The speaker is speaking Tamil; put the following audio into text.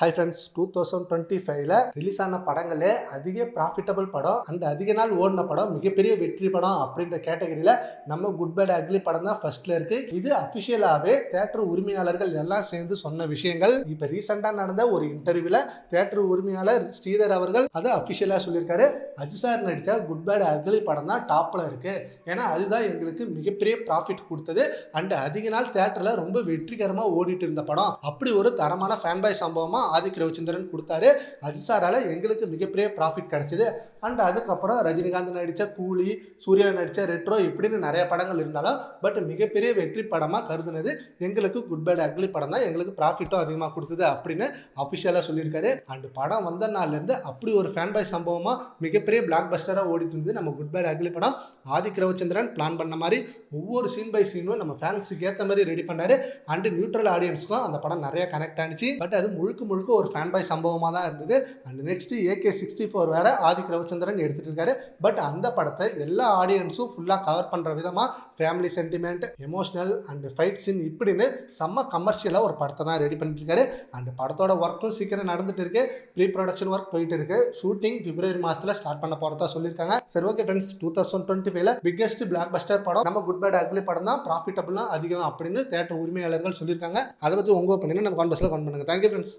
Hi friends two thousand twenty ஃபைவ்ல ரிலீஸ் ஆன படங்களே அதிக ப்ராஃபிட்டபிள் படம் அண்ட் அதிக நாள் ஓடின படம் மிகப்பெரிய வெற்றி படம் அப்படின்ற கேட்டகரியில் நம்ம குட் பேட் அக்லி படம் தான் ஃபர்ஸ்ட்ல இருக்கு. இது அஃபிஷியலாகவே தேட்டர் உரிமையாளர்கள் எல்லாம் சேர்ந்து சொன்ன விஷயங்கள். இப்போ ரீசெண்டாக நடந்த ஒரு இன்டர்வியூல தேட்டர் உரிமையாளர் ஸ்ரீதர் அவர்கள் அதை அஃபிஷியலாக சொல்லியிருக்காரு. அஜி சார் நடித்த குட் பேட் அக்லி படம் தான் டாப்பில் இருக்கு. ஏன்னா அதுதான் எங்களுக்கு மிகப்பெரிய ப்ராஃபிட் கொடுத்தது அண்ட் அதிக நாள் தேட்டரில் ரொம்ப வெற்றிகரமாக ஓடிட்டு இருந்த படம். அப்படி ஒரு தரமான ஃபேன்பாய் சம்பவமாக ஆதிக் ரவிச்சந்திரன் கொடுத்தாரு. அஜிசாரால எங்களுக்கு மிகப்பெரிய ப்ராஃபிட் கிடச்சிது. அண்ட் அதுக்கப்புறம் ரஜினிகாந்த் நடித்த கூலி சூர்யா நடித்த ரெட்ரோ இப்படின்னு நிறைய படங்கள் இருந்தாலும் பட் மிகப்பெரிய வெற்றி படமாக கருதுனது எங்களுக்கு குட் பேட் அக்லி படம் தான். எங்களுக்கு ப்ராஃபிட்டும் அதிகமாக கொடுத்தது அப்படின்னு அஃபிஷியலாக சொல்லியிருக்காரு. அண்ட் படம் வந்த நாள்லேருந்து அப்படி ஒரு ஃபேன் பாய் சம்பவமாக மிகப்பெரிய பிளாக் பஸ்டராக ஓடிட்டு இருந்தது நம்ம குட் பேட் அக்லி படம். ஆதிக் ரவிச்சந்திரன் பிளான் பண்ண மாதிரி ஒவ்வொரு சீன் பை சீனும் நம்ம ஃபேன்ஸுக்கு ஏற்ற மாதிரி ரெடி பண்ணாரு. அண்ட் நியூட்ரல் ஆடியன்ஸ்க்கும் அந்த படம் நிறைய கனெக்ட் ஆனிச்சு. பட் அது முழுக்க முழுக்க ஒரு ஃபேன் பாய் சம்பவமாக தான் இருந்தது. And next AK sixty four வேறு ஆதிக் ரவிச்சந்திரன் எடுத்துகிட்டு இருக்காரு பட் அந்த படத்தை எல்லா ஆடியன்ஸும் ஃபுல்லாக கவர் பண்ணுற விதமாக family sentiment emotional and fight scene இப்படின்னு செம்ம கமர்ஷியலாக ஒரு படத்தை தான் ரெடி பண்ணிட்டு இருக்காரு அண்ட் படத்தோட ஒர்க்கும் சீக்கிரம் நடந்துட்டு இருக்கு ப்ரீ ப்ரொடக்ஷன் ஒர்க் போயிட்டு இருக்கு ஷூட்டிங் பிப்ரவரி மாதத்தில் ஸ்டார்ட் பண்ண போகிறதா சொல்லியிருக்காங்க. சரி okay friends two thousand twenty ஃபைவ்ல பிக்கஸ்ட் பிளாக் பஸ்டர் படம் நம்ம குட் பேட் அக்லி படம் தான் ப்ராஃபிட்டபிளாக அதிகம் அப்படின்னு தேட்டர் உரிமையாளர்கள் சொல்லியிருக்காங்க. அதை பற்றி உங்க ஒப்பீனியன் நம்ம கான்பஸில் கான் பண்ணுங்க. Thank you friends